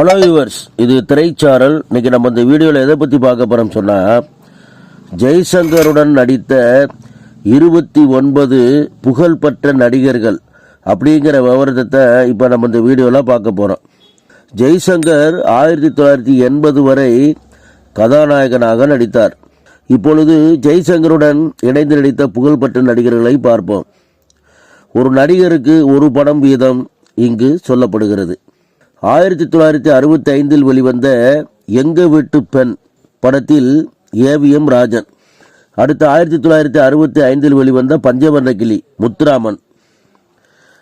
Hello viewers இது திரைச்சாரல். இன்னைக்கு நம்ம இந்த வீடியோவில் எதை பற்றி பார்க்க போகிறோம் சொன்னால் ஜெய்சங்கருடன் நடித்த இருபத்தி ஒன்பது புகழ்பெற்ற நடிகர்கள் அப்படிங்கிற விவரத்தை இப்போ நம்ம இந்த வீடியோவில் பார்க்க போகிறோம் ஜெய்சங்கர் ஆயிரத்தி தொள்ளாயிரத்தி எண்பது வரை கதாநாயகனாக நடித்தார். இப்பொழுது ஜெய்சங்கருடன் இணைந்து நடித்த புகழ்பெற்ற நடிகர்களை பார்ப்போம். ஒரு நடிகருக்கு ஒரு படம் வீதம் இங்கு சொல்லப்படுகிறது. ஆயிரத்தி தொள்ளாயிரத்தி அறுபத்தி ஐந்தில் வெளிவந்த எங்க வீட்டு பெண் படத்தில் ஏவிஎம் ராஜன். அடுத்து ஆயிரத்தி தொள்ளாயிரத்தி அறுபத்தி ஐந்தில் வெளிவந்த பஞ்சவர்ண கிளி முத்துராமன்.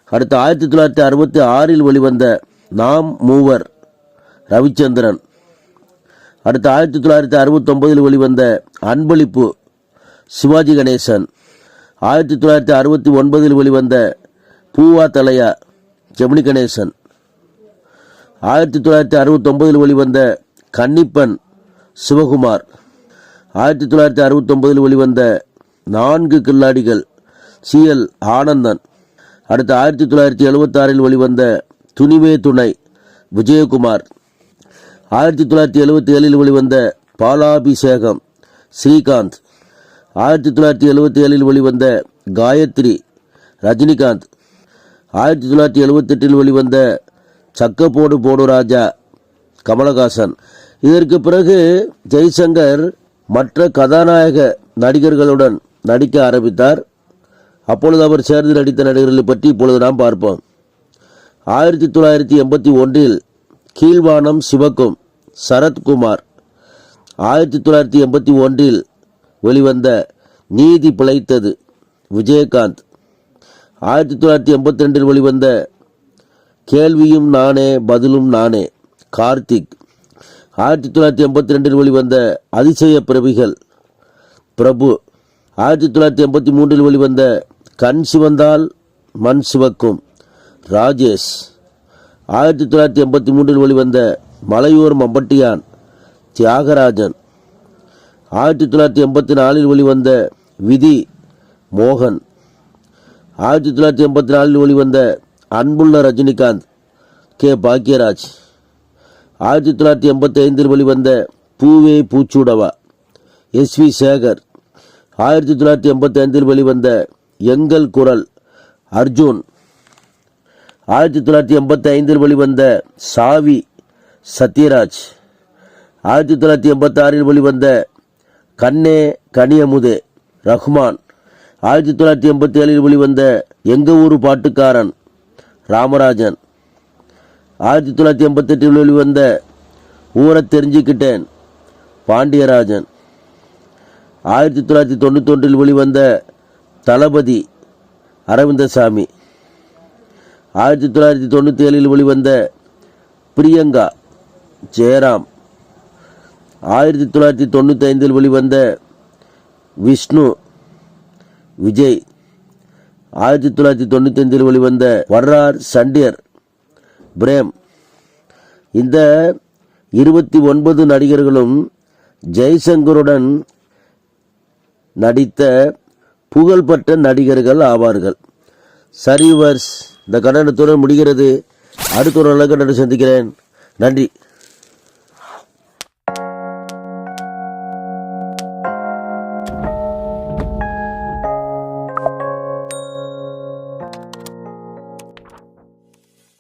அடுத்து ஆயிரத்தி தொள்ளாயிரத்தி அறுபத்தி ஆறில் வெளிவந்த நாம் மூவர் ரவிச்சந்திரன். அடுத்து ஆயிரத்தி தொள்ளாயிரத்தி அறுபத்தொம்பதில் வெளிவந்த அன்பளிப்பு சிவாஜி கணேசன். ஆயிரத்தி தொள்ளாயிரத்தி அறுபத்தி ஒன்பதில் வெளிவந்த பூவா தலையா ஜெமினி கணேசன். ஆயிரத்தி தொள்ளாயிரத்தி அறுபத்தொம்பதில் வெளிவந்த கன்னிப்பன் சிவகுமார். ஆயிரத்தி தொள்ளாயிரத்தி அறுபத்தொம்பதில் வெளிவந்த நான்கு கில்லாடிகள் சிஎல் ஆனந்தன். அடுத்து ஆயிரத்தி தொள்ளாயிரத்தி எழுபத்தாறில் வெளிவந்த துணிவே துணை விஜயகுமார். ஆயிரத்தி தொள்ளாயிரத்தி எழுபத்தி ஏழில் வெளிவந்த பாலாபிஷேகம் ஸ்ரீகாந்த். ஆயிரத்தி தொள்ளாயிரத்தி எழுபத்தி ஏழில் வெளிவந்த காயத்ரி ரஜினிகாந்த். ஆயிரத்தி தொள்ளாயிரத்தி எழுபத்தெட்டில் வெளிவந்த சக்கப்போடு போடு ராஜா கமலஹாசன். இதற்கு பிறகு ஜெய்சங்கர் மற்ற கதாநாயக நடிகர்களுடன் நடிக்க ஆரம்பித்தார். அப்பொழுது அவர் சேர்ந்து நடித்த நடிகர்களை பற்றி இப்பொழுது நாம் பார்ப்போம். ஆயிரத்தி தொள்ளாயிரத்தி எண்பத்தி ஒன்றில் கீழ்வானம் சிவக்கும் சரத்குமார். ஆயிரத்தி தொள்ளாயிரத்தி எண்பத்தி ஒன்றில் வெளிவந்த நீதி பிழைத்தது விஜயகாந்த். ஆயிரத்தி தொள்ளாயிரத்தி எண்பத்தி ரெண்டில் வெளிவந்த கேள்வியும் நானே பதிலும் நானே. கார்த்திக் ஆயிரத்தி தொள்ளாயிரத்தி எண்பத்தி ரெண்டில் வெளிவந்த அதிசய பிரபிகள். பிரபு ஆயிரத்தி தொள்ளாயிரத்தி எண்பத்தி மூன்றில் வெளிவந்த கண் சிவந்தால் மண் சிவக்கும். ராஜேஷ் ஆயிரத்தி தொள்ளாயிரத்தி எண்பத்தி மூன்றில் வெளிவந்த மலையூர் மம்பட்டியான். தியாகராஜன் ஆயிரத்தி தொள்ளாயிரத்தி எண்பத்தி நாலில் வெளிவந்த விதி மோகன். ஆயிரத்தி தொள்ளாயிரத்தி எண்பத்தி நாலில் வெளிவந்த அன்புள்ள ரஜினிகாந்த் கே. பாக்யராஜ். ஆயிரத்தி தொள்ளாயிரத்தி எண்பத்தி ஐந்தில் வெளிவந்த பூவே பூச்சூடவா எஸ். வி. சேகர். ஆயிரத்தி தொள்ளாயிரத்தி எண்பத்தி ஐந்தில் வெளிவந்த எங்கள் குரல் அர்ஜுன். ஆயிரத்தி தொள்ளாயிரத்தி எண்பத்தி ஐந்தில் வெளிவந்த சாவி சத்யராஜ். ஆயிரத்தி தொள்ளாயிரத்தி எண்பத்தி ஆறில் வெளிவந்த கண்ணே கனியமுதே ரஹ்மான். ஆயிரத்தி தொள்ளாயிரத்தி எண்பத்தி ஏழில் வெளிவந்த எங்க ஊரு பாட்டுக்காரன் ராமராஜன். ஆயிரத்தி தொள்ளாயிரத்தி எண்பத்தெட்டில் வெளிவந்த ஊரை தெரிஞ்சுக்கிட்டேன் பாண்டியராஜன். ஆயிரத்தி தொள்ளாயிரத்தி தொண்ணூத்தொன்றில் வெளிவந்த தளபதி அரவிந்தசாமி. ஆயிரத்தி தொள்ளாயிரத்தி தொண்ணூற்றி ஏழில் வெளிவந்த பிரியங்கா ஜெயராம். ஆயிரத்தி தொள்ளாயிரத்தி தொண்ணூற்றி ஐந்தில் வெளிவந்த விஷ்ணு விஜய். ஆயிரத்தி தொள்ளாயிரத்தி தொண்ணூற்றி அஞ்சில் வெளிவந்த வர்றார் சண்டியர் பிரேம். இந்த இருபத்தி ஒன்பது நடிகர்களும் ஜெய்சங்கருடன் நடித்த புகழ்பெற்ற நடிகர்கள் ஆவார்கள். சரிவர்ஸ் இந்த கண்டனத்துடன் முடிகிறது. அடுத்த ஒரு நல்ல கண்டனம் சந்திக்கிறேன். நன்றி.